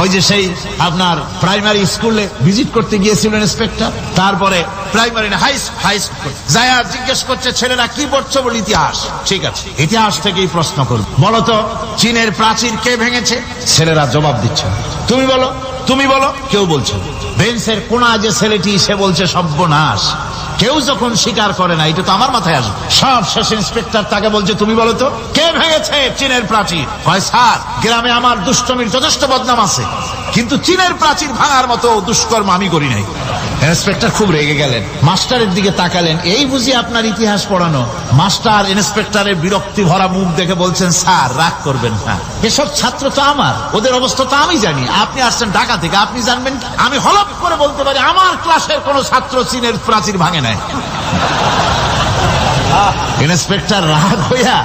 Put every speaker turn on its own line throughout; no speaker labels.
ওই যে সেই আপনার প্রাইমারি স্কুলে ভিজিট করতে গিয়েছিল ইন্সপেক্টর, তারপরে প্রাইমারি হাই হাই স্কুল যায়া জিজ্ঞেস করছে, ছেলেরা কি পড়ছো? বলে, ইতিহাস। ঠিক আছে। ইতিহাস থেকেই প্রশ্ন করবে। বলো তো, চীনের প্রাচীর কে ভেঙেছে? ছেলেরা জবাব দিচ্ছে তুমি বলো। তুমি বলো। কেউ বলছে। বেঞ্চের কোনা যে ছেলেটি, সে বলছে সর্বনাশ। কেউ যখন স্বীকার করে না, এটা তো আমার মাথায় আসবে। সব শেষ ইন্সপেক্টর তাকে বলছে, তুমি বলো তো, কে ভেঙেছে চীনের প্রাচীর হয় স্যার, গ্রামে আমার দুষ্টমির যথেষ্ট বদনাম আছে। কিন্তু চীনের প্রাচীর ভাঙার মতো দুষ্কর্ম আমি করি নাই। ইন্সপেক্টর খুব রেগে গেলেন। মাস্টারের দিকে তাকালেন। এই বুঝি আপনার ইতিহাস পড়ানো। মাস্টার ইন্সপেক্টরের বিরক্তি ভরা মুখ দেখে বলছেন, স্যার, রাগ করবেন না। এসব ছাত্র তো আমার। ওদের অবস্থা তো আমি জানি। আপনি আসছেন ঢাকা থেকে, আপনি জানবেন আমি হলপ করে বলতে পারি, আমার ক্লাসের কোনো ছাত্র চীনের প্রাচীর ভাঙে নাই। ইন্সপেক্টর রাগ হইয়া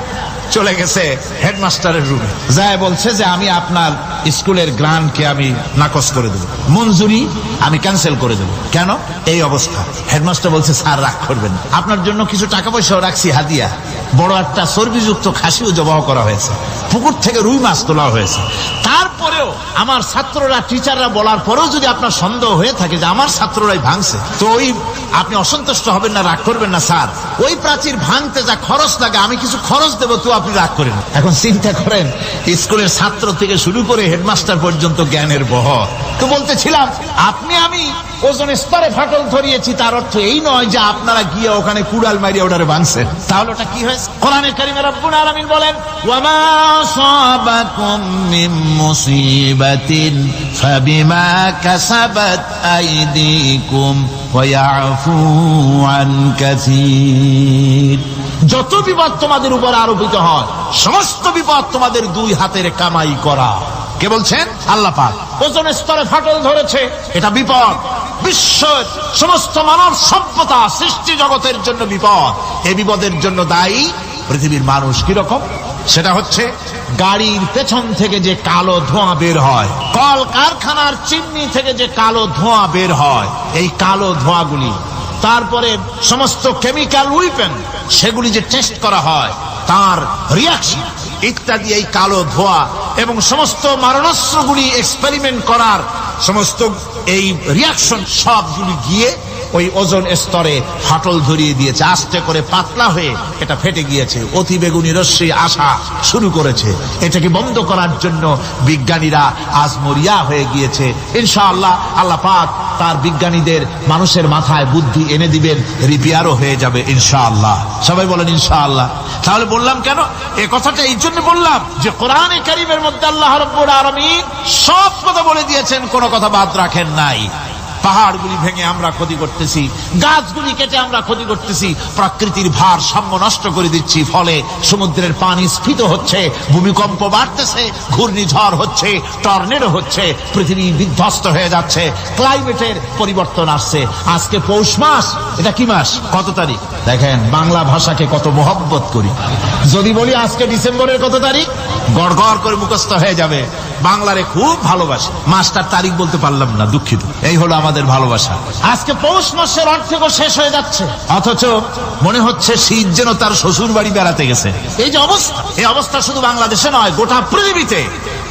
চলে গেছে হেডমাস্টারের রুমে যায় বলছে যে, আমি আপনার স্কুলের গ্রান্টকে আমি নাকচ করে দেবো। মঞ্জুরি আমি ক্যান্সেল করে দেবো। কেন? এই অবস্থা। হেডমাস্টার বলছে, স্যার, রাগ করবেন। আপনার জন্য কিছু টাকা পয়সাও রাখছি, হাদিয়া। বড় একটা চর্বিযুক্ত খাসিও জবাহ করা হয়েছে। পুকুর থেকে রুই মাছ তোলা হয়েছে। তারপরেও আমার ছাত্ররা টিচাররা বলার পরেও যদি আপনার সন্দেহ হয়ে থাকে যে আমার ছাত্ররাই ভাঙছে, তো ওই আপনি অসন্তুষ্ট হবেন না, রাগ করবেন না, স্যার ওই প্রাচীর ভাঙতে যা খরচ লাগে, আমি কিছু খরচ দেবো, তো আপনি রাগ করেন। এখন চিন্তা করেন, স্কুলের ছাত্র থেকে শুরু করে হেডমাস্টার পর্যন্ত জ্ঞানের বহ তো বলতেছিলাম, আপনি আমি ওজন স্তরে ফাটল ধরিয়েছি, তার অর্থ এই নয় যে আপনারা গিয়ে ওখানে কুড়াল মারিয়ে ওটারে ভাঙছেন তাহলে ওটা কি হয়েছে? কোরআনে কারিমে রব্বুল আলামিন বলেন আন যত বিপদ তোমাদের উপর আরোপিত হয়, সমস্ত বিপদ তোমাদের দুই হাতের কামাই করা। কে বলছেন? আল্লাহ পাক। ওজন স্তরে ফাটল ধরেছে, এটা বিপদ। বিশ্বের সমস্ত মানব সভ্যতা সৃষ্টি জগতের জন্য বিপদ। এ বিপদের জন্য দায়ী পৃথিবীর মানুষ কীরকম? সেটা হচ্ছে গাড়ির পেছন থেকে যে কালো ধোঁয়া বের হয় কল কারখানার চিমনি থেকে যে কালো ধোঁয়া বের হয়, এই কালো ধোঁয়াগুলি। তারপরে সমস্ত কেমিক্যাল উইপেন, সেগুলি যে টেস্ট করা হয়, তার রিয়াকশন ইত্যাদি এই কালো ধোঁয়া এবং সমস্ত মারণাস্ত্রগুলি এক্সপেরিমেন্ট করার সমস্ত এই রিয়াকশন সবগুলি গিয়ে ওই ওজন স্তরে ফাটল ধরিয়ে দিয়েছে। আস্তে করে পাতলা হয়ে এটা ফেটে গিয়েছে। অতি বেগুনি রশ্মি আসা শুরু করেছে। এটাকে বন্ধ করার জন্য বিজ্ঞানীরা আজ মরিয়া হয়ে গিয়েছে। ইনশাআল্লাহ আল্লাহ পাক তার বিজ্ঞানীদের মানুষের মাথায় বুদ্ধি এনে দিবেন, রিপেয়ারও হয়ে যাবে ইনশাআল্লাহ। সবাই বলেন ইনশাআল্লাহ। তাহলে বললাম কেন? এ কথাটা এই জন্য বললাম যে কোরআনে কারিমের মধ্যে আল্লাহ রব্বুল আলামিন সব কথা বলে দিয়েছেন, কোনো কথা বাদ রাখেন নাই। পাহাড়গুলি ভেঙে আমরা ক্ষতি করতেছি, গাছগুলি কেটে আমরা ক্ষতি করতেছি, প্রকৃতির ভার সাম্য নষ্ট করে দিচ্ছি, ফলে সমুদ্রের পানি স্ফীত হচ্ছে, ভূমিকম্প বাড়তেছে, ঘূর্ণিঝড় হচ্ছে, টর্নেডো হচ্ছে, পৃথিবী বিধ্বস্ত হয়ে যাচ্ছে, ক্লাইমেটের পরিবর্তন আসছে। আজকে পৌষ মাস, এটা কি মাস? কত তারিখ? দেখেন, বাংলা ভাষাকে কত মহব্বত করি। যদি বলি আজকে ডিসেম্বরের কত তারিখ? গড় গড় করে মুখস্থ হয়ে যাবে। বাংলারে খুব ভালোবাসে। মাসটার তারিখ বলতে পারলাম না, দুঃখিত। এই হলো আমাদের ভালোবাসা। আজকে পৌষ মাসের অর্ধেকও শেষ হয়ে যাচ্ছে। অথচ মনে হচ্ছে শীত যেন তার শ্বশুর বাড়ি বেড়াতে গেছে। এই যে অবস্থা এই অবস্থা শুধু বাংলাদেশে নয় গোটা পৃথিবীতে।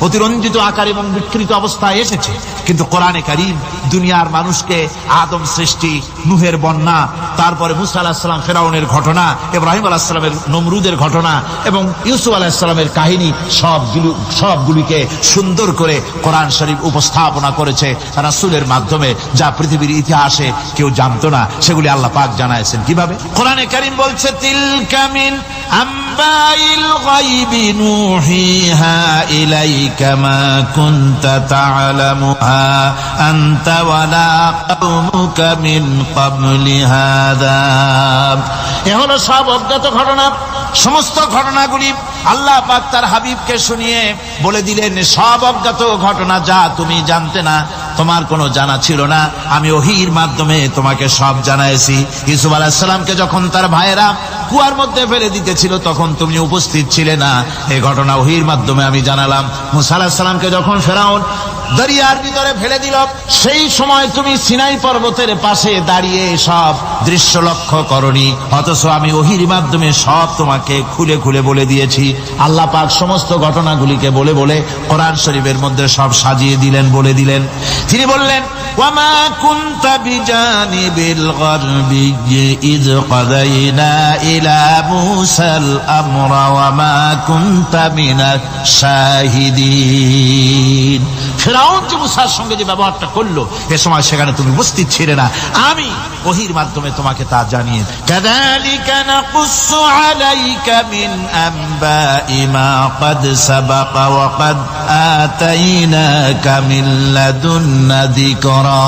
অতিরঞ্জিত আকার এবং বিকৃত অবস্থায় এসেছে। কিন্তু কোরআনে কারিম দুনিয়ার মানুষকে আদম সৃষ্টি, নুহের বন্যা, তারপরে মুসা আলাহিসাল্লাম ফেরাউনের ঘটনা, ইব্রাহিম আলাহিসাল্লামের নমরুদের ঘটনা এবং ইউসুফ আলাহিসাল্লামের কাহিনী সবগুলো সবগুলিকে সুন্দর করে কোরআন শরীফ উপস্থাপনা করেছে রাসূলের মাধ্যমে, যা পৃথিবীর ইতিহাসে কেউ জানতো না। সেগুলি আল্লাহ পাক জানাইছেন। কীভাবে? কোরআনে কারিম বলছে, তিলকা মিন আম্বাইল গায়বি নুহিহা ইলাইকা। মা কুনতা তা'লামুহা আনতা ওয়ালা কওমুকা মিন ক্বাবলি হাদা এ সব অজ্ঞাত ঘটনা, সমস্ত ঘটনাগুলি আল্লাহ পাক তার হাবিবকে শুনিয়ে বলে দিলেন, সব অজ্ঞাত ঘটনা যা তুমি জানতে না, তোমার কোনো জানা ছিল না। আমি ওহির মাধ্যমে তোমাকে সব জানাইছি। ইসুফ আলাহিসাল্লামকে যখন তার ভাইয়েরা কুয়ার মধ্যে ফেলে দিতেছিল, তখন তুমি উপস্থিত ছিলে না। এ ঘটনা ওহির মাধ্যমে আমি জানালাম। মুসা আলাহিসাল্লামকে যখন ফেরাউন দরিয়ার ভিতরে ফেলে দিল সেই সময় তুমি সিনাই পর্বতের পাশে দাঁড়িয়ে সব দৃশ্য লক্ষ্য করনি অথচ আমি ওহির মাধ্যমে সব তোমাকে খুলে খুলে বলে দিয়েছি আল্লাহ পাক সমস্ত ঘটনাগুলিকে বলে বলে কোরআন শরীফের মধ্যে সব সাজিয়ে দিলেন বলে দিলেন তিনি বললেন ওয়ামা কুনতা বিজানিবিল গরবি ইয قضينا إلى موسى الأمر وما كنت من الشاهدين ফেরাউন যে মুসার সঙ্গে যে ব্যবহারটা করলো এ সময় সেখানে তুমি উপস্থিত ছিলে না আমি ওহির মাধ্যমে তোমাকে তা জানিয়ে كذلك نقص عليك من أنباء ما قد سبق وقد آتيناك من لدنا ذكرا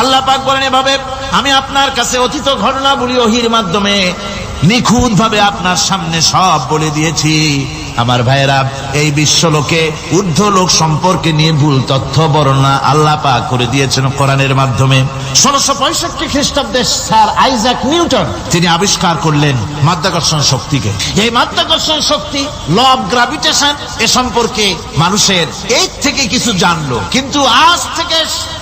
আল্লাহ পাক বলেন এভাবে আমি আপনার কাছে অতীত ঘটনাগুলি ওহির মাধ্যমে নিখুঁত ভাবে আপনার সামনে সব বলে দিয়েছি আমার ভাইয়েরা, এই বিশ্বলোকে ঊর্ধ্ব লোক সম্পর্কে নিয়ে ভুল তথ্য, বর্ণনা আল্লাহ পাক করে দিয়েছেন কোরআনের মাধ্যমে। ষোলোশো পঁয়ষট্টি খ্রিস্টাব্দে স্যার আইজাক নিউটন, তিনি আবিষ্কার করলেন মাধ্যাকর্ষণ শক্তিকে। এই মাধ্যাকর্ষণ শক্তি, ল অফ গ্রাভিটেশন এ সম্পর্কে মানুষের এই থেকে কিছু জানলো। কিন্তু আজ থেকে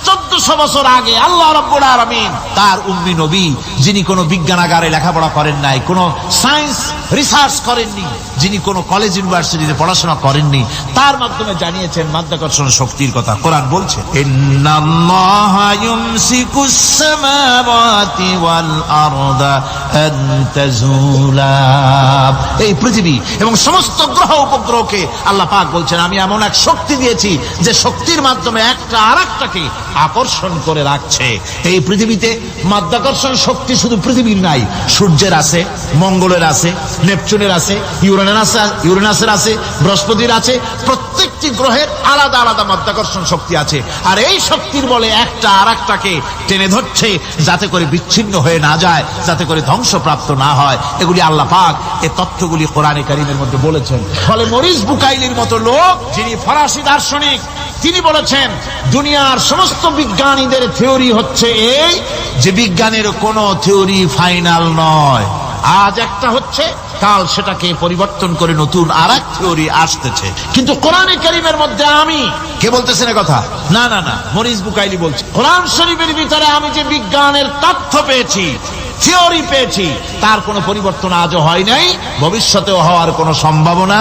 চোদ্দশো বছর আগে আল্লাহ রব্বুল আলমিন, তার উম্মি নবী, যিনি কোনো বিজ্ঞানাগারে লেখাপড়া করেন নাই, কোনো সায়েন্স রিসার্চ করেননি, যিনি কোনো কলেজ ইউনিভার্সিটিতে পড়াশোনা করেননি। তার মাধ্যমে জানিয়েছেন মাধ্যাকর্ষণ শক্তির কথা। কোরআন বলছে এই পৃথিবী এবং সমস্ত গ্রহ উপগ্রহকে আল্লাহ পাক বলছেন, আমি এমন এক শক্তি দিয়েছি যে শক্তির মাধ্যমে একটা আরেকটাকে আকর্ষণ করে রাখছে। এই পৃথিবীতে মাধ্যাকর্ষণ শক্তি শুধু পৃথিবীর নাই, সূর্যের আছে, মঙ্গলের আছে, নেপচুনের আছে, ইউরেনাস ইউরেনাসের আছে, বৃহস্পতির আছে, প্রত্যেকটি গ্রহের আলাদা আলাদা মাধ্যাকর্ষণ শক্তি আছে। আর এই শক্তির বলে একটা আর একটাকে টেনে ধরছে, যাতে করে বিচ্ছিন্ন হয়ে না যায়, যাতে করে ধ্বংসপ্রাপ্ত না হয়। এগুলি আল্লাহ পাক এই তথ্যগুলি কোরআনে কারিমের মধ্যে বলেছেন। ফলে মরিস বুকাইলির মতো লোক, যিনি ফরাসি দার্শনিক, তিনি বলেছেন, দুনিয়ার সমস্ত বিজ্ঞানীদের থিওরি হচ্ছে এই যে বিজ্ঞানের কোনো থিওরি ফাইনাল নয়। আজ একটা হচ্ছে কাল সেটাকে পরিবর্তন করে নতুন আর এক থিওরি আসতেছে। কিন্তু কোরআনে কারিমের মধ্যে আমি কে বলতেছেন এ কথা? না না না মরিস বুকাইলি বলছে। কোরআন শরীফের ভিতরে আমি যে বিজ্ঞানের তথ্য পেয়েছি থিওরি পেয়েছি তার কোনো পরিবর্তন আজও হয় নাই ভবিষ্যতেও হওয়ার কোনো সম্ভাবনা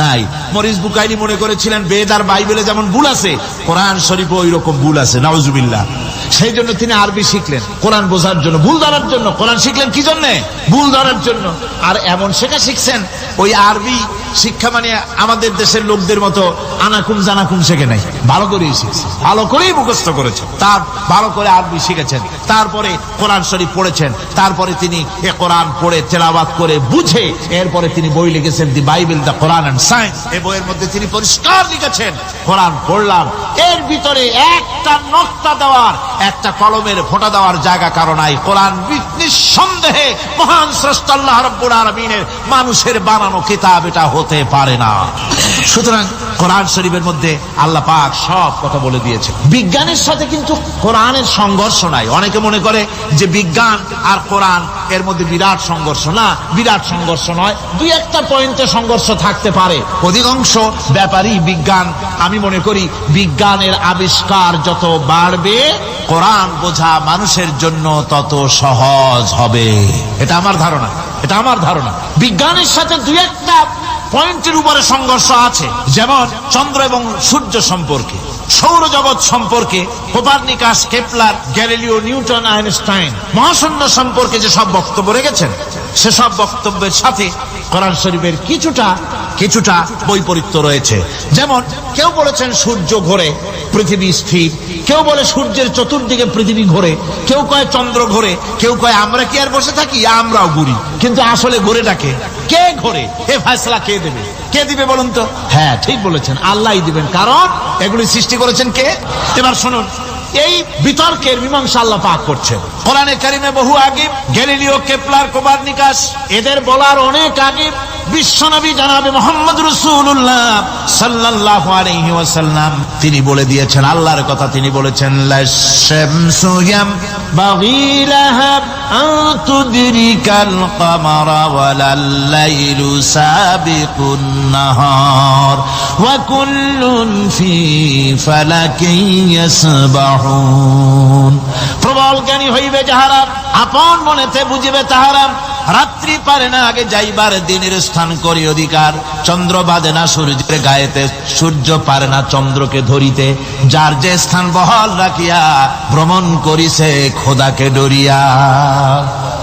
নাই। মরিস বুকাইলি মনে করেছিলেন বেদ আর বাইবেলে যেমন ভুল আছে কোরআন শরীফে ওই রকম ভুল আছে নাউজুবিল্লাহ। সেই জন্য তিনি আরবি শিখলেন। কোরআন বোঝার জন্য, ভুল ধরার জন্য। কোরআন শিখলেন কি জন্যে? ভুল ধরার জন্য। আর এমন শেখা শিখছেন ওই আরবি শিক্ষা মানে আমাদের দেশের লোকদের মতো আনাকুম জানাকুম শেখে নাই। ভালো করেই শিখছে। ভালো করেই মুখস্থ করেছেন তার ভালো করে আরবি শিখেছেন। তারপরে কোরআন শরীফ পড়েছেন। তারপরে তিনি এ কোরআন পড়ে তেলাবাত করে বুঝে এরপরে তিনি বই লিখেছেন the Bible the Quran and science. এ বইয়ের মধ্যে তিনি পরিষ্কার লিখেছেন, কোরআন পড়লাম। এর ভিতরে একটা নকটা দেওয়ার, একটা কলমের ফোঁটা দেওয়ার জায়গা কারণ নাই। কোরআন নিঃসন্দেহে মহান শ্রেষ্ঠ আল্লাহ রব্বুল আলমিনের মানুষের বানানো কিতাব এটা হতে পারে না। সুতরাং কোরআন শরীফের মধ্যে আল্লাহ পাক সব কথা বলে দিয়েছে বিজ্ঞানের সাথে কিন্তু কোরআনের সংঘর্ষ নাই। অনেকে মনে করে যে বিজ্ঞান আর কোরআন এর মধ্যে বিরাট সংঘর্ষ। না, বিরাট সংঘর্ষ নয়। দুই একটা পয়েন্টে সংঘর্ষ থাকতে পারে। অধিকাংশ ব্যাপারই বিজ্ঞান। আমি মনে করি বিজ্ঞানের আবিষ্কার যত বাড়বে, কোরআন বোঝা মানুষের জন্য তত সহজ হবে। এটা আমার ধারণা। এটা আমার ধারণা। বিজ্ঞানের সাথে দুই একটা পয়েন্টের উপরে সংঘর্ষ আছে। যেমন চন্দ্র এবং সূর্য সম্পর্কে, সৌরজগৎ সম্পর্কে, Copernicus, Kepler, Galileo, Newton, Einstein, মহাশূন্য সম্পর্কে যে সব বক্তব্য রেখেছেন, সেসব বক্তব্যের সাথে কোরআন শরীফের কিছুটা কিছুটা বৈপরীত্য রয়েছে। যেমন, কেউ বলেছেন সূর্য ঘোরে, পৃথিবী স্থির। কেউ বলে সূর্যের চতুর্দিকে পৃথিবী ঘোরে। কেউ কয় চন্দ্র ঘোরে, কেউ কয় আমরা কি আর বসে থাকি? আমরাও ঘুরি। কিন্তু আসলে ঘোরেটাকে কে? ঘোরে? এ ফয়সলা কে দেবে? কে দিবে বলুন তো? হ্যাঁ ঠিক বলেছেন। আল্লাহই দিবেন। কারণ এগুলি সৃষ্টি করেছেন কে? এবার শুনুন। এই বিতর্কের মীমাংসা আল্লাহ পাক করছেন। কোরআনে কারিমে বহু আগে গ্যালিলিও কেপলার কোপার্নিকাস এদের বলার অনেক আগে বিশ্বনবী জানাবে মোহাম্মদ রসুল্লাহ সাল্লাল্লাহু আলাইহি ওয়াসাল্লাম। তিনি বলে দিয়েছেন, আল্লাহর কথা তিনি বলেছেন প্রবল জ্ঞানী হইবে যাহারা, আপন মনেতে বুঝিবে তাহারা রাত্রি পারে না, আগে যাইবার দিনের স্থান করি অধিকার। চন্দ্র বাদে না সূর্যের গায়েতে, সূর্য পারে না চন্দ্রকে ধরিতে। যার যে স্থান বহাল রাখিয়া, ভ্রমণ করিছে খোদাকে ডরিয়া।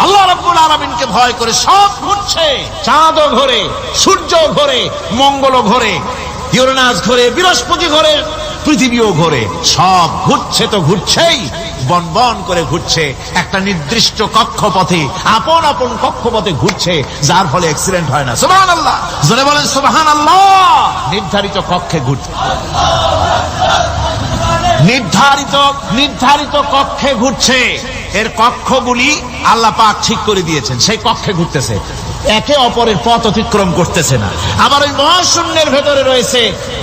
আল্লাহ রাব্বুল আলামিনকে ভয় করে সব ঘুরছে। চাঁদও ঘোরে সূর্য ঘোরে মঙ্গল ঘোরে। ইউরেনাস ঘোরে, বৃহস্পতি ঘোরে, পৃথিবীও ঘোরে। সব ঘুরছে তো ঘুরছেই। বন বন করে ঘুরছে। একটা নির্দিষ্ট কক্ষপথে, আপন আপন কক্ষপথে ঘুরছে, যার ফলে অ্যাক্সিডেন্ট হয় না। সুবহান আল্লাহ জোরে বলেন সুবহান আল্লাহ নির্ধারিত কক্ষে ঘুরছে নির্ধারিত নির্ধারিত কক্ষে ঘুরছে। এর কক্ষগুলি আল্লাহ পাক ঠিক করে দিয়েছেন। সেই কক্ষে ঘুরতেছে। একে অপরের পথ অতিক্রম করতেছে না। আবার ওই মহাশূন্যের ভেতরে রয়েছে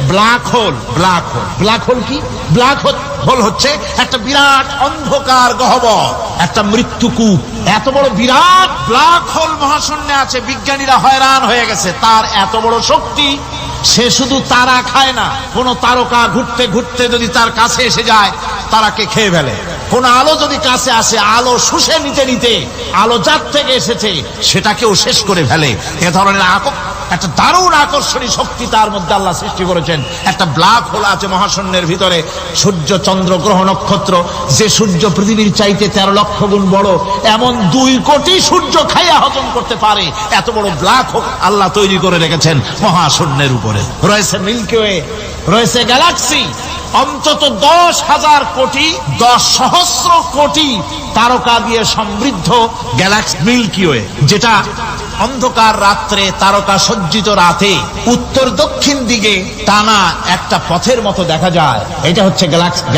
black hole. Black hole. Black hole কি? ব্ল্যাক হোল হচ্ছে, একটা বিরাট অন্ধকার গহ্বর, একটা মৃত্যুকূপ এত বড় বিরাট ব্ল্যাক হোল মহাশূন্যে আছে, বিজ্ঞানীরা হয়রান হয়ে গেছে। তার এত বড় শক্তি, সে শুধু তারা খায় না, কোন তারকা ঘুরতে ঘুরতে যদি তার কাছে এসে যায়, তারাকে খেয়ে ফেলে। কোন আলো যদি কাছে আসে, আলো শুষে নিতে নিতে, আলো যার থেকে এসেছে, সেটাকেও শেষ করে ফেলে। এ ধরনের একটা দারুণ আকর্ষণী শক্তি তার মধ্যে আল্লাহ সৃষ্টি করেছেন। একটা ব্ল্যাক হোল আছে মহাশূন্যের ভিতরে। সূর্য, চন্দ্র, গ্রহ, নক্ষত্র। যে সূর্য পৃথিবীর চাইতে তেরো লক্ষ গুণ বড়, এমন দুই কোটি সূর্য খাইয়া হজম করতে পারে। এত বড় ব্ল্যাক হোল আল্লাহ তৈরি করে রেখেছেন মহাশূন্যের উপরে। রয়েছে মিল্কিওয়ে রয়েছে গ্যালাক্সি। অন্তত দশ হাজার কোটি, দশ সহস্র কোটি তারকা দিয়ে সমৃদ্ধ গ্যালাক্সি মিল্কিওয়ে যেটা অন্ধকার রাত্রে তারকা সজ্জিত রাতে উত্তর দক্ষিণ দিকে টানা একটা পথের মতো দেখা যায়। এটা হচ্ছে গ্যালাক্স-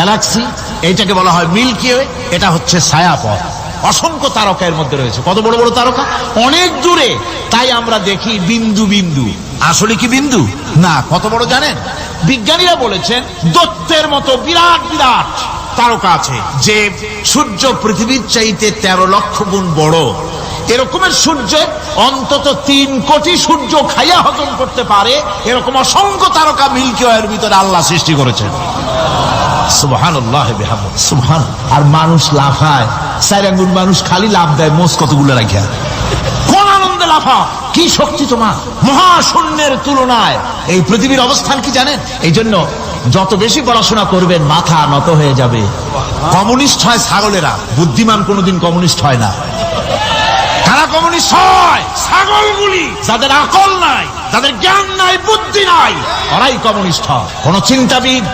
এইটাকে বলা হয় মিল্কিওয়ে এটা হচ্ছে ছায়াপথ অসংখ্য তারকা এর মধ্যে রয়েছে। কত বড় বড় তারকা? অনেক দূরে। তাই আমরা দেখি বিন্দু বিন্দু। আসলে কি বিন্দু? না, কত বড় জানেন? বিজ্ঞানীরা বলেছেন দত্তের মতো বিরাট বিরাট তারকা আছে, যে সূর্য পৃথিবীর চাইতে তেরো লক্ষ গুণ বড়। এরকমের সূর্য, অন্তত তিন কোটি সূর্য খাইয়া হজম করতে পারে, এরকম অসংখ্য তারকা মিল্কি ওয়ের ভিতরে আল্লাহ সৃষ্টি করেছেন। কোন লাফা? কি শক্তি তুলনায়। এই অবস্থান কি জানেন? এই জন্য যত বেশি পড়াশোনা করবেন, মাথা নত হয়ে যাবে। কমিউনিস্ট হয় ছাগলেরা, বুদ্ধিমান কোনোদিন কমিউনিস্ট হয় না। কারা কমিউনিস্ট হয়, ছাগলগুলি যাদের আকল নাই, যাদের জ্ঞান নাই, বুদ্ধি নাই, তারাই কমিউনিস্ট হয়। কোন চিন্তাবিদ,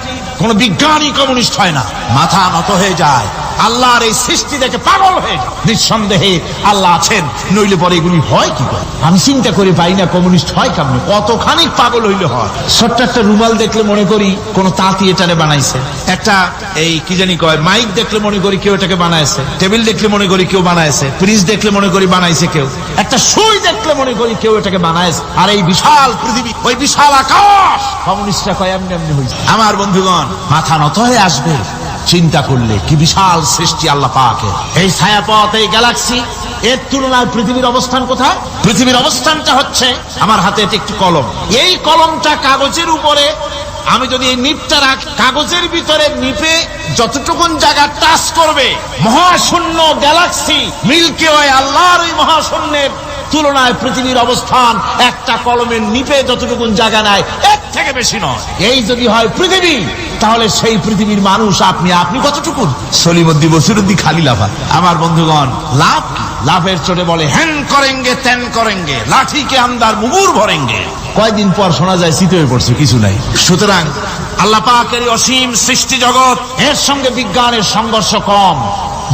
কোন বিজ্ঞানী কমিউনিস্ট হয় না। মাথা নত হয়ে যায়। আল্লাহর এই সৃষ্টি দেখে পাগল হয়ে নিঃসন্দেহে আল্লাহ আছেন। নইলে পরে এগুলি হয় কি আমি চিন্তা করি, পাই না, কমিউনিস্ট হয় কেমন? কতখানি পাগল হইলে হয়? ছোট্ট একটা রুমাল দেখলে মনে করি কোন তাঁতি এটারে বানাইছে। একটা এই কি জানি কয়, মাইক দেখলে মনে করি কেউ এটাকে বানাইছে। টেবিল দেখলে মনে করি কেউ বানাইছে। ফ্রিজ দেখলে মনে করি বানাইছে কেউ। একটা সুই দেখলে মনে করি কেউ এটাকে বানাইছে। আর এই বিশাল পৃথিবী, ওই বিশাল আকাশ! কমিউনিস্টরা কয়, এমনি এমনি হয়েছে আমার বন্ধুগণ, মাথা নত হয়ে আসবে। চিন্তা করলে কি বিশাল সৃষ্টি আল্লাহ পাকে। এই ছায়াপথ, এই গ্যালাক্সি এর তুলনায় পৃথিবীর অবস্থান কোথায়? পৃথিবীর অবস্থানটা হচ্ছে আমার হাতে এটি একটি কলম। এই কলমটা কাগজের উপরে, আমি যদি এই নিপটা রাখ, কাগজের ভিতরে নিপে যতটুকুন জায়গা টাচ করবে, মহাশূন্য গ্যালাক্সি মিল্কি ওয়ে আল্লাহর ওই মহাশূন্যের তুলনায় পৃথিবীর অবস্থান একটা কলমের নিপে যতটুকুন জায়গা নেয় এর থেকে বেশি নয়। এই যদি হয় পৃথিবী, তাহলে সেই পৃথিবীর মানুষ আপনি আপনি কতটুকু সলিমদ্দি বসিরুদ্দি খালি লাফা আমার বন্ধুগণ, লাভ? লাভের চোটে বলে হ্যান করেঙ্গে ত্যান করেঙ্গে, লাঠিকে আমদার মুগুর ভরেঙ্গে। কয়দিন পর শোনা যায়, শীত হয়ে পড়ছে, কিছু নাই। সুতরাং আল্লাহ পাকের অসীম সৃষ্টি জগৎ, এর সঙ্গে বিজ্ঞানের সংঘর্ষ কম।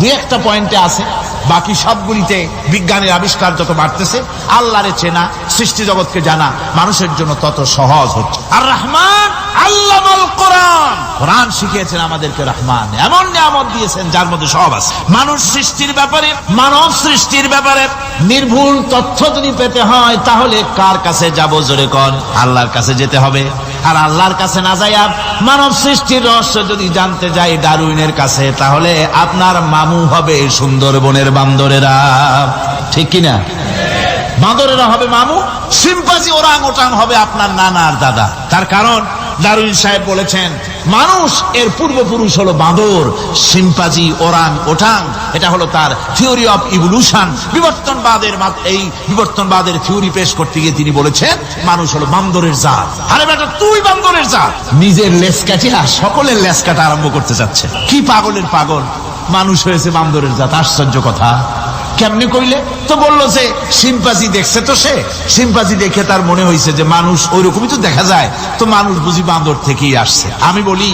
দুই একটা পয়েন্টে আছে। বাকি সবগুলিতে বিজ্ঞানের আবিষ্কার যত বাড়তেছে, আল্লাহরে চেনা, সৃষ্টি জগৎকে জানা, মানুষের জন্য তত সহজ হচ্ছে। আর রহমান আল্লাহ কোরআন। শিখিয়েছেন আমাদেরকে রহমান। এমন নিয়ামত দিয়েছেন যার মধ্যে সব আছে। মানুষ সৃষ্টির ব্যাপারে, মানব সৃষ্টির ব্যাপারে নির্ভুল তথ্য যদি পেতে হয়, তাহলে কার কাছে যাব জোরে কর আল্লাহর কাছে যেতে হবে। আর আল্লাহর কাছে না যাইয়া মানব সৃষ্টির রহস্য যদি জানতে যাই ডারুইনের কাছে, তাহলে আপনার মামু হবে সুন্দরবনের বান্দরেরা। ঠিক কিনা বাঁদরেরা হবে মামু? সিম্পাজি ওরাং ওটাং হবে আপনার নানা আর দাদা। তার কারণ দারুইন সাহেব বলেছেন, মানুষ এর পূর্বপুরুষ হলো বাঁদর সিম্পাজি ওরাং ওটাং এটা হলো তার থিওরি অফ ইভলিউশন বিবর্তনবাদের এই বিবর্তনবাদের থিওরি পেশ করতে গিয়ে তিনি বলেছেন, মানুষ হলো বান্দরের জাত। আরে বেটা, তুই বান্দরের জাত। নিজের লেস কাটিয়া সকলের লেস কাটা আরম্ভ করতে যাচ্ছে। কি পাগলের পাগল? মানুষ হয়েছে বান্দরের জাত, আশ্চর্য কথা। কেমনে কইলে? তো বলল যে সিম্পাজি দেখছে তো সে? সিম্পাজি দেখে তার মনে হয়েছে যে, মানুষ ওইরকমই তো দেখা যায়। তো মানুষ বুঝি বান্দর থেকেই আসছে। আমি বলি,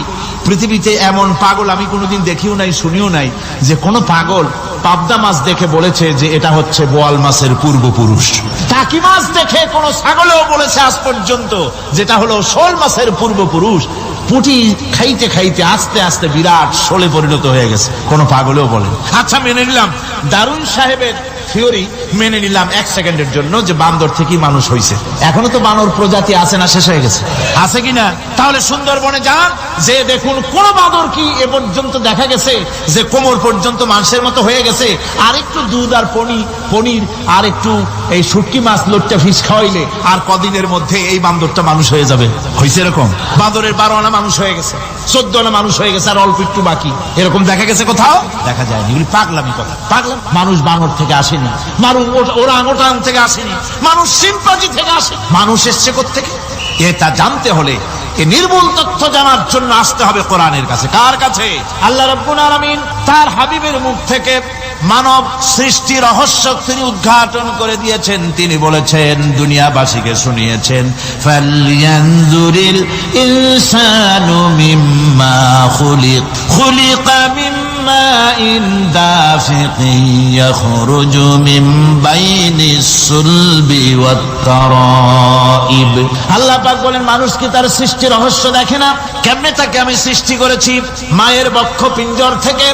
পৃথিবীতে এমন পাগল আমি কোনোদিন দেখিও নাই, শুনিও নাই যে কোনো পাগল পাবদা মাছ দেখে বলেছে যে, এটা হচ্ছে বোয়াল মাছের পূর্বপুরুষ। টাকি মাছ দেখে কোনো ছাগলেও বলেছে আজ পর্যন্ত, যেটা হলো শোল মাছের পূর্বপুরুষ। পুটি খাইতে খাইতে আস্তে আস্তে বিরাট শোলে পরিণত হয়ে গেছে। কোনো পাগলেও বলে আচ্ছা মেনে নিলাম। দারুণ সাহেবের থিওরি মেনে নিলাম এক সেকেন্ডের জন্য যে বান্দর থেকেই মানুষ হয়েছে এখনও তো বানর প্রজাতি আছে না, শেষ হয়ে গেছে। আছে কিনা? তাহলে সুন্দরবনে যান, যে দেখুন কোন বাঁদর কি এ পর্যন্ত দেখা গেছে, যে কোমর পর্যন্ত মানুষের মতো হয়ে গেছে। আর একটু দুধ আর পনির পনির আর একটু এই শুটকি মাছ লোটটা ফিস খাওয়াইলে আর কদিনের মধ্যে এই বান্দরটা মানুষ হয়ে যাবে। হয়েছে এরকম? বাঁদরের বারো আনা মানুষ হয়ে গেছে। চোদ্দ আনা মানুষ হয়ে গেছে আর অল্প একটু বাকি। এরকম দেখা গেছে কোথাও? দেখা যায়নি। এগুলি পাগলামি কথা। পাগলাম? মানুষ বানর থেকে আসেনি। মানুষ ওরা ওটাং থেকে আসেনি। মানুষ সিম্পাজি থেকে আসে মানুষ এসছে থেকে এটা জানতে হলে এ নির্মূল তথ্য জানার জন্য আসতে হবে কোরআনের কাছে। কার কাছে? আল্লাহ রব্বুল আলমিন তার হাবিবের মুখ থেকে মানব সৃষ্টি রহস্য তিনি উদ্ঘাটন করে দিয়েছেন। তিনি বলেছেন, দুনিয়াবাসীকে শুনিয়েছেন ফালিয়ানজুরিল ইনসানু মিম্মা খুলিক, খুলিকা মিম্মা বলেন, মানুষ কি তার সৃষ্টি রহস্য দেখে না? কেমনে তাকে আমি সৃষ্টি করেছি? মায়ের বক্ষ পিঞ্জর থেকে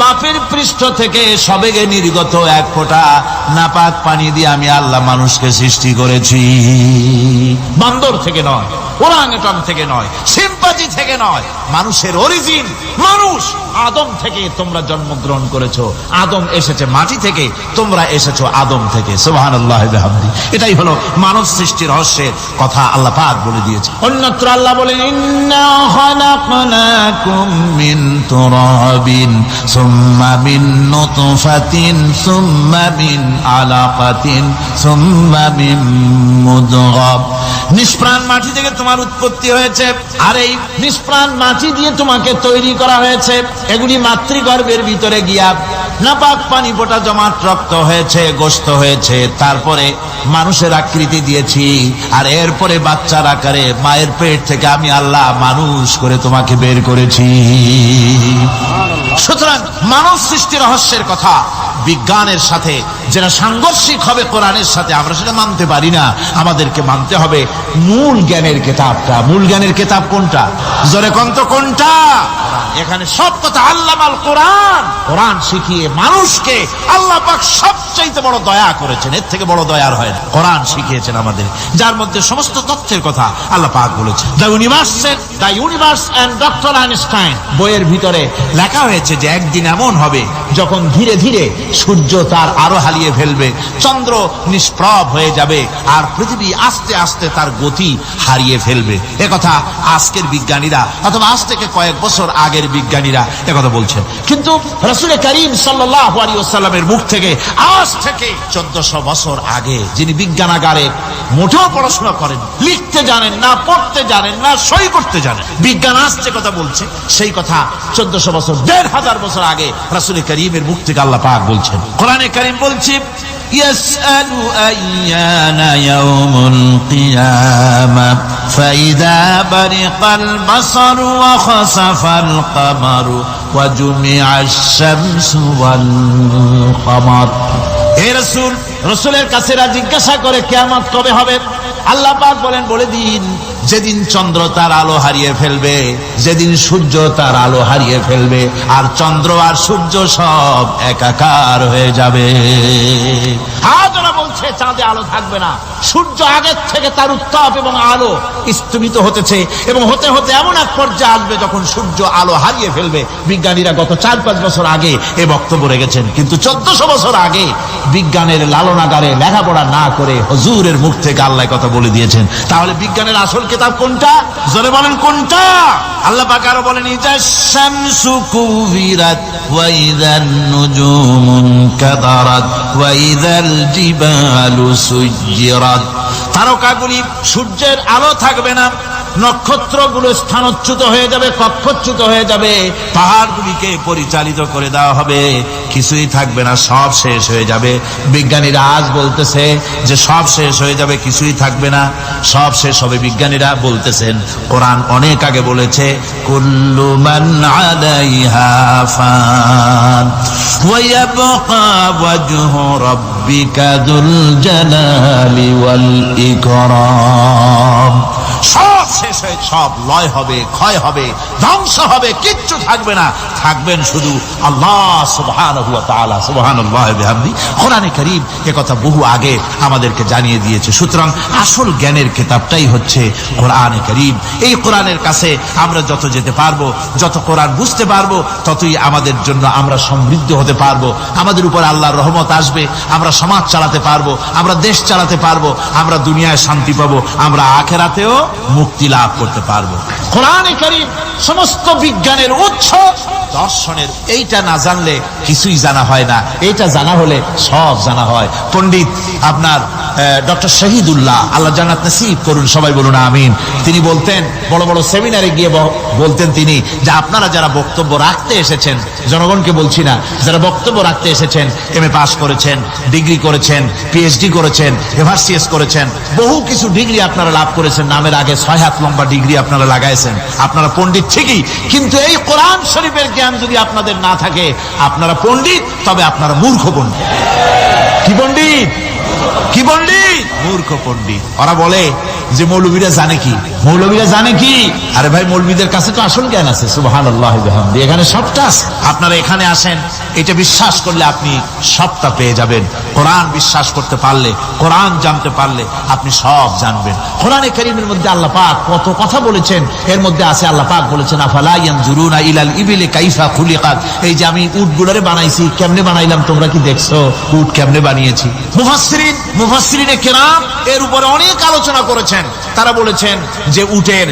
বাপের পৃষ্ঠ থেকে সবেগে নির্গত এক ফোঁটা নাপাক পানি দিয়ে আমি আল্লাহ মানুষকে সৃষ্টি করেছি। বান্দর থেকে নয় ওরাংটন থেকে নয় সিম্পাজি থেকে নয়, মানুষের অরিজিন মানুষ। আদম থেকে তোমরা জন্মগ্রহণ করেছ। আদম এসেছে মাটি থেকে, তোমরা এসেছ আদম থেকে। সুবহান আল্লাহ এটাই হলো মানব সৃষ্টি রহস্যের কথা আল্লাহ পাক বলে দিয়েছে অন্যত্র আল্লাহ বলেন সুম্মা মিন নুতফাতিন সুম্মা মিন আলাকাতিন সুম্মা মিন মুদগাব নিষ্প্রাণ মাটি থেকে তোমার উৎপত্তি হয়েছে। আর এই নিষ্প্রাণ মাটি দিয়ে তোমাকে তৈরি করা হয়েছে। এগুলি মাতৃগর্ভের ভিতরে গিয়া নাপাক পানি ফোটা জমাট রক্ত হয়েছে, গোস্ত হয়েছে। তারপরে মানুষের আকৃতি দিয়েছি। আর এরপরে বাচ্চার আকারে মায়ের পেট থেকে আমি আল্লাহ মানুষ করে তোমাকে বের করেছি। সুতরাং মানব সৃষ্টি রহস্যের কথা বিজ্ঞানের সাথে, যেটা সাংঘর্ষিক হবে কোরআনের সাথে, আমরা সেটা মানতে পারি না। আমাদেরকে মানতে হবে মূল জ্ঞানের কেতাবটা। মূল জ্ঞানের কেতাব কোনটা? জোরে কন্ত কোনটা? এখানে সব কথা আল্লাহ কোরআন। কোরআন শিখিয়ে মানুষকে আল্লাহ পাক সবচাইতে বড় দয়া করেছেন, এর থেকে বড় দয়ার হয় না। কোরআন শিখিয়েছেন আমাদের, যার মধ্যে সমস্ত তথ্যের কথা আল্লাহ পাক বলেছেন। The universe the universe and doctor Einstein বইয়ের ভিতরে লেখা হয়েছে যে একদিন এমন হবে, যখন ধীরে ধীরে সূর্য তার আরও হারিয়ে ফেলবে, চন্দ্র নিষ্প্রভ হয়ে যাবে, আর পৃথিবী আস্তে আস্তে তার গতি হারিয়ে ফেলবে। একথা আজকের বিজ্ঞানীরা, অথবা আজ থেকে কয়েক বছর আগের বিজ্ঞানীরা একথা বলছেন। কিন্তু রসুল করিম সাল্লামের মুখ থেকে আজ আজ থেকে চোদ্দশো বছর আগে যিনি বিজ্ঞানাগারে মোটেও পড়াশোনা করেন লিখতে জানেন না পড়তে জানেন না সই করতে জানেন বিজ্ঞান আসছে কথা বলছে সেই কথা চোদ্দশো বছর দেড় হাজার বছর আগে রাসুল করিমের মুখ থেকে আল্লাহ পাক বলছেন কোরআনে করিম বলছে
يسأل أيان يوم القيامة فإذا برق البصر وخسف القمر وجمع الشمس والقمر
রসুল রসুলের কাছেরা জিজ্ঞাসা করে কেমন কবে হবে? আল্লাহ পাক বলেন বলে দিন। যেদিন চন্দ্র তার আলো হারিয়ে ফেলবে, যেদিন সূর্য তার আলো হারিয়ে ফেলবে, আর চন্দ্র আর সূর্য সব একাকার হয়ে যাবে। বলছে, চাঁদে আলো থাকবে না। সূর্য আগের থেকে তার উত্তাপ এবং আলো স্তমিত হতেছে, এবং হতে হতে এমন এক পর্যায়ে আসবে যখন সূর্য আলো হারিয়ে ফেলবে। বিজ্ঞানীরা গত চার পাঁচ বছর আগে এ বক্তব্য রেখেছেন। কিন্তু চোদ্দশো বছর আগে বিজ্ঞানের লালনাগারে লেখাপড়া না করে হজুরের মুখ থেকে আল্লাহ কথা বলে দিয়েছেন। তাহলে বিজ্ঞানের আসল কিতাব কোনটা? জোরে বলেন কোনটা? আল্লাহ পাক আরও বলেন, ইজা
শামসু কুবিরাত ওয়া ইদান নুজুমুন কাদারাত ওয়া ইদাল জিবালু সুজিরাত
তারকাগুলি সূর্যের আলো থাকবে না নক্ষত্রগুলো স্থানচ্যুত হয়ে যাবে কক্ষচ্যুত হয়ে যাবে পাহাড়গুলিকে পরিচালিত করে দেওয়া হবে কিছুই থাকবে না সব শেষ হয়ে যাবে বিজ্ঞানীরা আজ বলতেছে যে সব শেষ হয়ে যাবে কিছুই থাকবে না সব শেষ হবে বিজ্ঞানীরা বলতেছেন কোরআন অনেক আগে বলেছে
كل من عليها فان ويبقى وجه ربك ذو الجلال والإكرام
সব শেষ হয়ে সব লয় হবে, ক্ষয় হবে, ধ্বংস হবে, কিচ্ছু থাকবে না। থাকবেন শুধু আল্লাহ সুবহানাহু ওয়া তাআলা। সুবহানাল্লাহি বিহামদি। কোরআনে কারীম কথা বহু আগে আমাদেরকে জানিয়ে দিয়েছে। সুতরাং আসল জ্ঞানের কিতাবটাই হচ্ছে কোরআনে কারীম। এই কোরআনের কাছে আমরা যত যেতে পারব, যত কোরআন বুঝতে পারব, ততই আমাদের জন্য আমরা সমৃদ্ধ হতে পারব। আমাদের উপর আল্লাহর রহমত আসবে, আমরা সমাজ চালাতে পারব, আমরা দেশ চালাতে পারব, আমরা দুনিয়ায় শান্তি পাবো, আমরা আখেরাতেও মুক্তি লাভ করতে পারব। কোরআনে করিম সমস্ত বিজ্ঞানের উৎস, দর্শনের এইটা না জানলে কিছুই জানা হয় না। এইটা জানা হলে সব জানা হয়। পণ্ডিত, আপনার ডক্টর শহীদুল্লাহ, আল্লাহ জান্নাত নসিব করুন, সবাই বলুন আমিন। তিনি বলতেন, বড় বড় সেমিনারে গিয়ে বলতেন তিনি যে আপনারা যারা বক্তব্য রাখতে এসেছেন, জনগণকে বলছি না, যারা বক্তব্য রাখতে এসেছেন, এম এ পাস করেছেন, ডিগ্রি করেছেন পিএইচডি করেছেন এভারসিএস করেছেন, বহু কিছু ডিগ্রি আপনারা লাভ করেছেন, নামের আগে ছয় হাত লম্বা ডিগ্রি আপনারা লাগাইছেন, আপনারা পণ্ডিত ঠিকই, কিন্তু এই কোরআন শরীফের জ্ঞান যদি আপনাদের না থাকে, আপনারা পণ্ডিত, তবে আপনারা মূর্খ পণ্ডিত। কি পণ্ডিত? কি পণ্ডিত? মূর্খ পণ্ডিত। ওরা বলে যে মৌলবীরা জানে কি? মৌলবীরা জানে কি? আরে ভাই, মৌলবীদের কাছে তো আসল জ্ঞান আছে। সুবাহান আল্লাহ এখানে সবটা আছে। আপনারা এখানে আসেন। এটা বিশ্বাস করলে আপনি সবটা পেয়ে যাবেন। কোরআন বিশ্বাস করতে পারলে, কোরআন জানতে পারলে আপনি সব জানবেন। কোরআনে করিমের মধ্যে আল্লাহ পাক কত কথা বলেছেন। এর মধ্যে আছে, আল্লাহ পাক বলেছেন, আফালা ইয়ানজুরুনা ইলাল ইবিলে কাইফা খুলিকাত। এই যে আমি উটগুলোরে বানাইছি, কেমনে বানাইলাম তোমরা কি দেখছ? উট কেমনে বানিয়েছি? মুফাসসিরিন, মুফাসসিরিনে কেরাম এর উপরে অনেক আলোচনা করেছেন। তারা বলেছেন যে উটের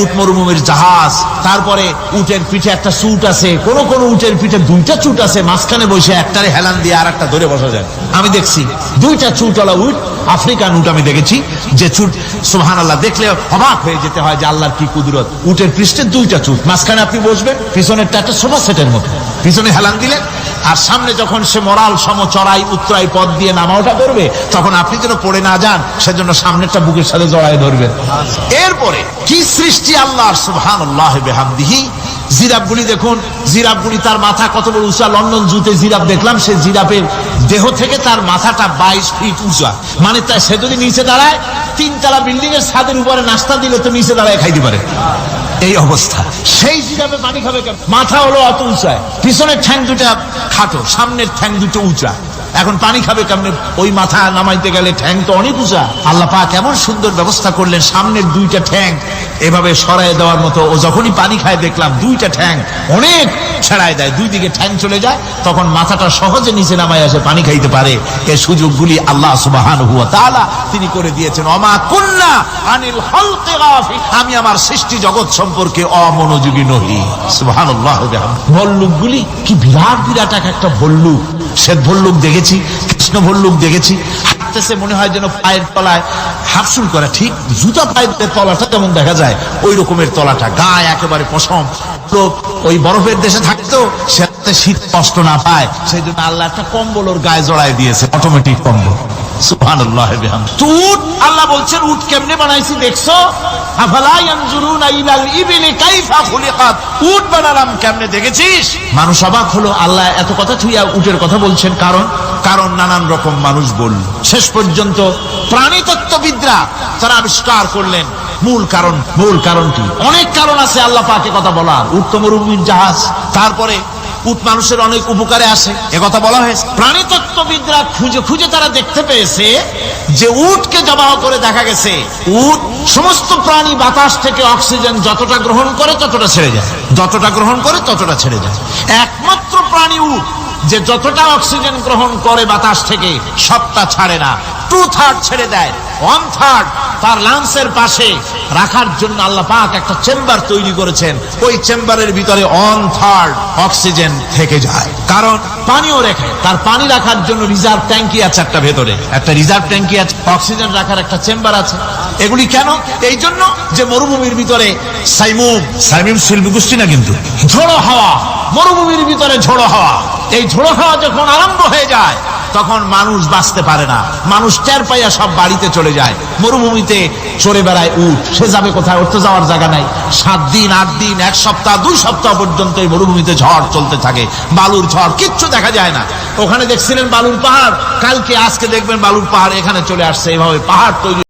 উট মরুভূমির জাহাজ, তারপরে উটের পিঠে একটা চুট আছে, কোন কোন উটের পিঠে দুইটা চুট আছে, মাঝখানে বসে একটারে হেলান দিয়ে আর একটা ধরে বসা যায়। আমি দেখছি দুইটা চুটওয়ালা উট, আফ্রিকান উট আমি দেখেছি, যে চুট সোহান আল্লাহ দেখলে অবাক হয়ে যেতে হয় যে আল্লাহর কি কুদরত। উটের পৃষ্ঠের দুইটা চুট মাঝখানে আপনি বসবেন, পিছনেরটা একটা সোফা সেটের মতো। পিছনে হেলান দিলেন, আর সামনে যখন সে মরাল সম চড়াই উত্তরাই পথ দিয়ে নামা ওঠা করবে তখন আপনি যেন পড়ে না যান, সেজন্য সামনেরটা বুকের সাথে জড়ায় ধরবেন। এরপরে কি সৃষ্টি আল্লাহ সুবহান আল্লাহ বেহামদিহি? জিরাফগুলি দেখুন, জিরাফগুলি তার মাথা কত বড় উঁচা লন্ডন জুতে জিরাফ দেখলাম, সে জিরাফের দেহ থেকে তার মাথাটা বাইশ ফিট উঁচা মানে তা সে যদি নিচে দাঁড়ায়, তিনতলা বিল্ডিং এর ছাদের উপরে নাস্তা দিলে তো নিচে দাঁড়ায় খাইতে পারে। এই অবস্থা। সেই হিসাবে পানি খাবে কেন? মাথা হলো অত উঁচায়। পিছনের ঠ্যাং দুটা খাটো, সামনের ঠ্যাং দুটো উঁচা। এখন পানি খাবে কেমনে? ওই মাথা নামাইতে গেলে ঠ্যাং তো অনেক উঁচা। আল্লাহ কেমন সুন্দর ব্যবস্থা করলেন, সামনের দুইটা ঠ্যাং এভাবে সরায় দেওয়ার মতো, ও যখনই পানি খায় দেখলাম দুইটা ঠ্যাং অনেক ছেড়ায় দেয়। দুই দিকে ঠ্যাং চলে যায়, তখন মাথাটা সহজে নিচে নামায় আসে পানি খাইতে পারে। এই সুযোগগুলি আল্লাহ সুবাহান হুয়া তাআলা তিনি করে দিয়েছেন। অমা কুন্না আনিল গাফিল। আমি আমার সৃষ্টি জগৎ সম্পর্কে অমনোযোগী নহি। সুবহানাল্লাহ ভল্লুকগুলি কি বিরাট বিরাট এক একটা ভল্লুক। শ্বেত ভল্লুক দেখেছি, কৃষ্ণ ভল্লুক দেখেছি হাঁটতেছে মনে হয় যেন পায়ের তলায় হাফসুল করা। ঠিক জুতা পায়ের তলাটা যেমন দেখা যায়, ওই রকমের তলাটা। গায়ে একেবারে পশম। তো ওই বরফের দেশে থাকতো, সে শীত কষ্ট না পায়, সেই জন্য আল্লাহ একটা কম্বল ওর গায়ে জড়ায় দিয়েছে অটোমেটিক কম্বল। মানুষ অবাক হলো, আল্লাহ এত কথা থুইয়া উটের কথা বলছেন, কারণ কারণ নানান রকম মানুষ বলল। শেষ পর্যন্ত প্রাণীতত্ত্ববিদরা তারা আবিষ্কার করলেন, মূল কারণ, মূল কারণটি অনেক কারণ আছে আল্লাহ পাকে কথা বলার। উত্তম তো মরুভূমির জাহাজ তারপরে উট মানুষের অনেক উপকারে আসে। কথা বলা হয়েছে। প্রাণীতত্ত্ববিদরা খুঁজে খুঁজে তারা দেখতে পেয়েছে যে উটকে জবাহ করে দেখা গেছে, উট সমস্ত প্রাণী বাতাস থেকে অক্সিজেন যতটা গ্রহণ করে ততটা ছেড়ে যায়। যতটা গ্রহণ করে ততটা ছেড়ে যায়। একমাত্র প্রাণী উট যে যতটা অক্সিজেন গ্রহণ করে বাতাস থেকে, সবটা ছাড়ে না। টু থার্ড ছেড়ে দেয় ওয়ান থার্ড তার লাংসের পাশে রাখার জন্য আল্লাহ পাক একটা চেম্বার তৈরি করেছেন। ওই চেম্বারের ভিতরে অন থার্ড অক্সিজেন থেকে যায়। কারণ পানিও রেখে, তার পানি রাখার জন্য রিজার্ভ ট্যাঙ্কি আছে একটা ভেতরে। একটা রিজার্ভ ট্যাঙ্কি আছে, অক্সিজেন রাখার একটা চেম্বার আছে। এগুলি কেন? এই জন্য যে মরুভূমির ভিতরে সাইমুম সাইমুম শিল্পী গোষ্ঠী না কিন্তু? ঝোড়ো হাওয়া, মরুভূমির ভিতরে ঝোড়ো হাওয়া। এই ঝোড়ো হাওয়া যখন আরম্ভ হয়ে যায়, তখন মানুষ বাঁচতে পারে না। মানুষ টের পাইয়া সব বাড়িতে চলে যায়। মরুভূমিতে চড়ে বেড়ায় উঠ সে যাবে কোথায়? ওর তো যাওয়ার জায়গা নাই। সাত দিন, আট দিন, এক সপ্তাহ, দুই সপ্তাহ পর্যন্ত এই মরুভূমিতে ঝড় চলতে থাকে। বালুর ঝড় কিচ্ছু দেখা যায় না। ওখানে দেখছিলেন বালুর পাহাড়। কালকে, আজকে দেখবেন বালুর পাহাড় এখানে চলে আসছে। এভাবে পাহাড় তৈরি